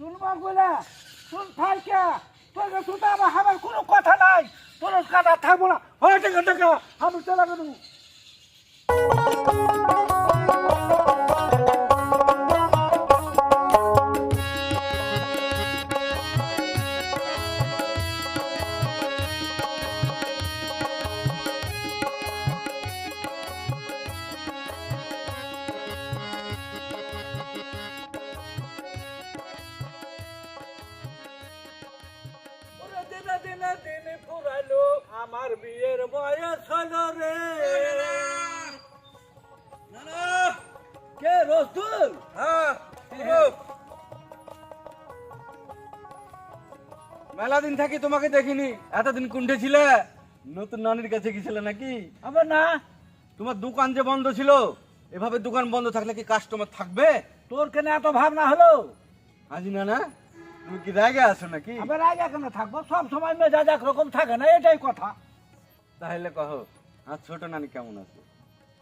শুনবা বলে শুন ফাইকা তোর কাছে আমার আমার কোনো কথা নাই, তোর কাটা থাকব না। হয় টাকা টাকা আমি চলে গেল বিয়ের বয়স হলো রে। কে রসুল হ্যাঁ মেলা দিন থাকি তোমাকে দেখিনি। এতদিন কুণ্ঠে ছিলে। নতুন নানির কাছে গেছিলে নাকি? আবার না। তোমার দোকান যে বন্ধ ছিল এভাবে দোকান বন্ধ থাকলে কি কাস্টমার থাকবে? তোর কেন এত ভাবনা হলো? আজি না না। তুমি কি রাগে আছো নাকি? আবার আগে কেন থাকব? সব সময় মেজাজ একরকম থাকে না এটাই কথা। তাহলে কহো আর ছোট নানি কেমন আছে?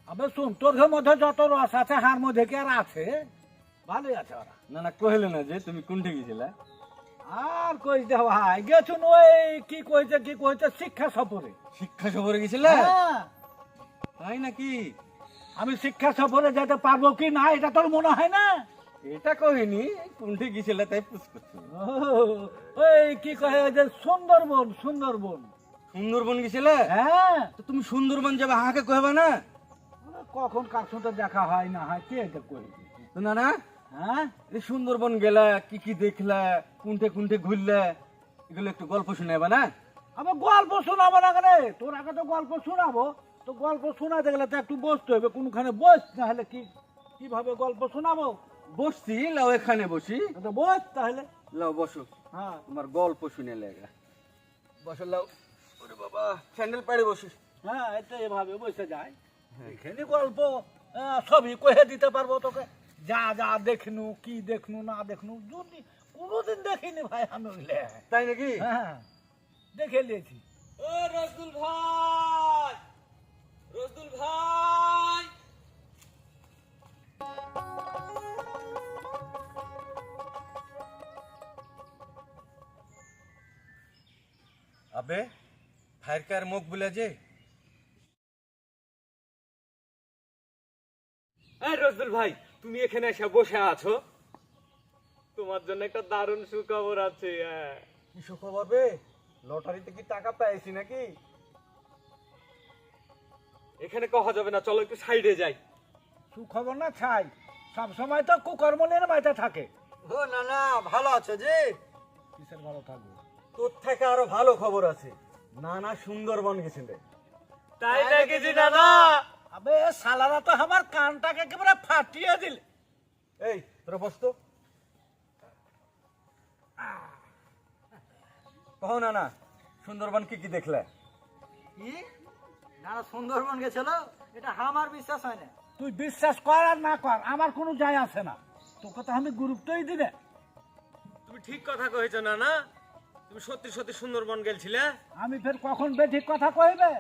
আবার শুন তোর ঘর মধ্যে যত রস আছে হার মধ্যে কি আর আছে? ভালোই আছে ওরা। না না কহিলে না যে তুমি কুণ্ঠে গেছিলে? আর কই দে ভাই গেছুন ওই কি কইছে কি কইছে শিক্ষা সফরে। শিক্ষা সফরে গেছিলে? হ্যাঁ, তাই নাকি? আমি শিক্ষা সফরে যেতে পারব কি না এটা তোর মনে হয় না? এটা কহিনি কুণ্ঠে গেছিলে তাই পুষ করছ। ও, ওই কি কহে যে সুন্দরবন সুন্দরবন। সুন্দরবন গেছিলে? হ্যাঁ। তো তুমি সুন্দরবন যাবে হাঁকে কহবে না? কখন কার সাথে দেখা হয় না হয় কে এটা কই না না? হ্যাঁ? এই সুন্দরবন গেলা কি কি দেখলা কোনটে কোনটে ঘুরলে এগুলো একটু গল্প শোনাবে না? আমার গল্প শোনাবো না কেন? তোর আগে তো গল্প শোনাবো। তো গল্প শোনাতে গেলে তো একটু বসতে হবে কোনখানে বস না হলে কি কীভাবে গল্প শোনাবো? বসছি লাও এখানে বসি। তো বস তাহলে। লাও বসো। হ্যাঁ। তোমার গল্প শুনে লেগা। বসো লাও। ওরে বাবা স্যান্ডেল পাড়ে বসি হ্যাঁ এটা এভাবে বসে যায় এখানে গল্প আহ, সবই কহে দিতে পারব তোকে যা যা দেখনু কি দেখনু না দেখনু যদি কোনোদিন দেখিনি ভাই আমি ওইলে তাই নাকি হ্যাঁ দেখে নিয়েছি ও রসদুল ভাই রসদুল ভাই আবে ফায়ারকার মুখ বলে যে। এই রসদুল ভাই তুমি এখানে এসে বসে আছো? তোমার জন্য একটা দারুণ সুখবর আছে হ্যাঁ। কি সুখবর বে? লটারিতে কি টাকা পেয়েছি নাকি? এখানে কহা যাবে না চলো একটু সাইডে যাই। সুখবর না ছাই? সব সময় তো কুকর্ম নিয়ে মাইতে থাকে। ও না না ভালো আছে যে কিসের ভালো থাকবে? তোর থেকে আরও ভালো খবর আছে। না না সুন্দরবন গেছিলে। তাই দেখেছি দাদা। আবে সালারা তো আমার কানটাকে একেবারে ফাটিয়ে দিল। এই তোরা বস তো। কহো না না সুন্দরবন কি কি দেখলে? কি? না না সুন্দরবন গেছিল? এটা আমার বিশ্বাস হয় না। তুই বিশ্বাস কর আর না কর আমার কোনো যায় আসে না। তোকে তো আমি গুরুত্বই দিলে। তুমি ঠিক কথা কয়েছো না না তুমি সত্যি সত্যি সুন্দরবন গেলছিলে? আমি ফের কখন বেঠিক কথা কইবে?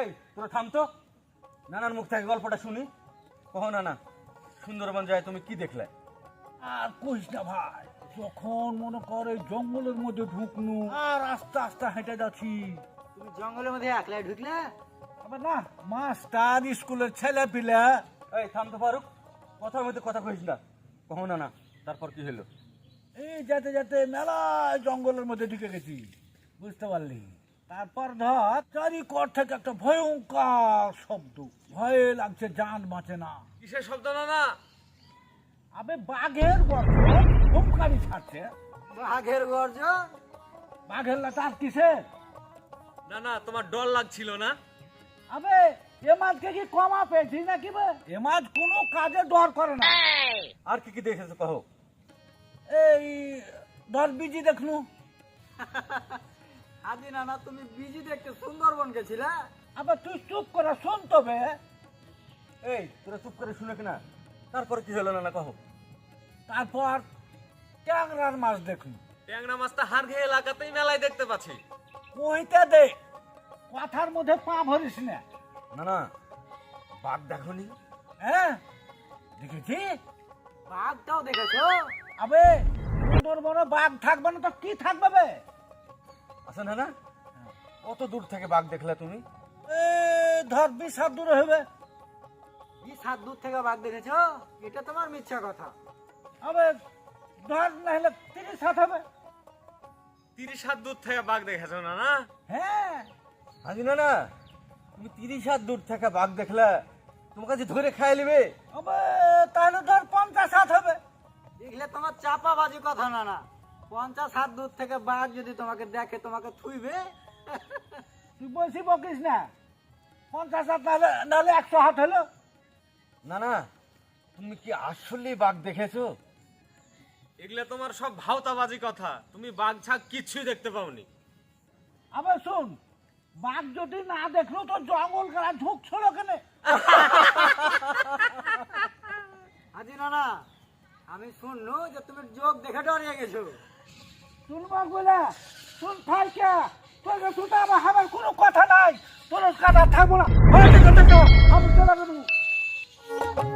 এই তোরা থাম তো। নানার মুখ থেকে গল্পটা শুনি। কহো না না সুন্দরবন যায় তুমি কি দেখলে? আর কইস না ভাই যখন মনে কর জঙ্গলের মধ্যে ঢুকনু আর আস্তে আস্তে হেঁটে যাচ্ছি। তুমি জঙ্গলের মধ্যে একলাই ঢুকলে? আবার না মাস্টার স্কুলের ছেলে পিলে এই থাম তো ফারুক। কথার মধ্যে কথা কইস না। কহো না না তারপর কি হলো এই যেতে যেতে মেলায় জঙ্গলের মধ্যে ঢুকে গেছি। বুঝতে পারলি? তারপর ধর চারিকর থেকে একটা ভয়ঙ্কর শব্দ। ভয়ে লাগছে জান বাঁচে না। কিসের শব্দ না না আবে বাঘের গর্জ হুমকারি ছাড়ছে। বাঘের গর্জন? বাঘের লাটার কিসের? না না তোমার ডর লাগছিল না? আবে এ মাছকে কি কমা পেয়েছি নাকি বে? এ মাছ কোনো কাজে ডর করে না। আর কি কি দেখেছ কহো? এই ধর বিজি দেখনু। আদি না না তুমি বিজি দেখতে সুন্দরবন গেছিলে? আবার তুই চুপ করে শুন তবে। এই তোরা চুপ করে শুনে কিনা? তারপর কি হলো না না কহো? তারপর ট্যাংরার মাছ দেখুন। ট্যাংরা মাছটা হার ঘে এলাকাতেই মেলায় দেখতে পাচ্ছি। কইতে দে কথার মধ্যে পা ভরিস না। না না বাঘ দেখনি? হ্যাঁ দেখেছি। বাঘটাও দেখেছ? আবে তুই সুন্দরবনে বাঘ থাকবে না তো কি থাকবে বে? আচ্ছা না না কত দূর থেকে বাঘ দেখলে তুমি? এ ধর বিশ হাত দূরে হবে বিশ হাত দূর থেকে বাঘ দেখেছ? এটা তোমার মিথ্যা কথা। হবে ধর না হলে তিরিশ হাত হবে। তিরিশ হাত দূর থেকে বাঘ দেখেছ না না হ্যাঁ। হাজি না না তুমি তিরিশ হাত দূর থেকে বাঘ দেখলে তোমার কাছে ধরে খাই নেবে? হবে তাহলে ধর পঞ্চাশ হাত হবে। এগুলো তোমার চাপাবাজি কথা না না। পঞ্চাশ হাত দূর থেকে বাঘ যদি তোমাকে দেখে তোমাকে থুইবে তুই বলছি বকিস না। পঞ্চাশ হাত নাহলে নাহলে একশো হাত হলো। না না তুমি কি আসলে বাঘ দেখেছ? এগুলা তোমার সব ভাওতাবাজি কথা। তুমি বাঘ ছাগ কিচ্ছুই দেখতে পাওনি। আবার শুন বাঘ যদি না দেখল তো জঙ্গল কারা ঝুঁকছিল কেন? হাজি না না আমি শুনলো যে তুমি যোগ দেখে ডরিয়ে গেছো। শুনব বলে শুন ফাইকা। তোকে শুনতে আমার আমার কোনো কথা নাই। তোর কথা থাকব না। আমি চলে যাব।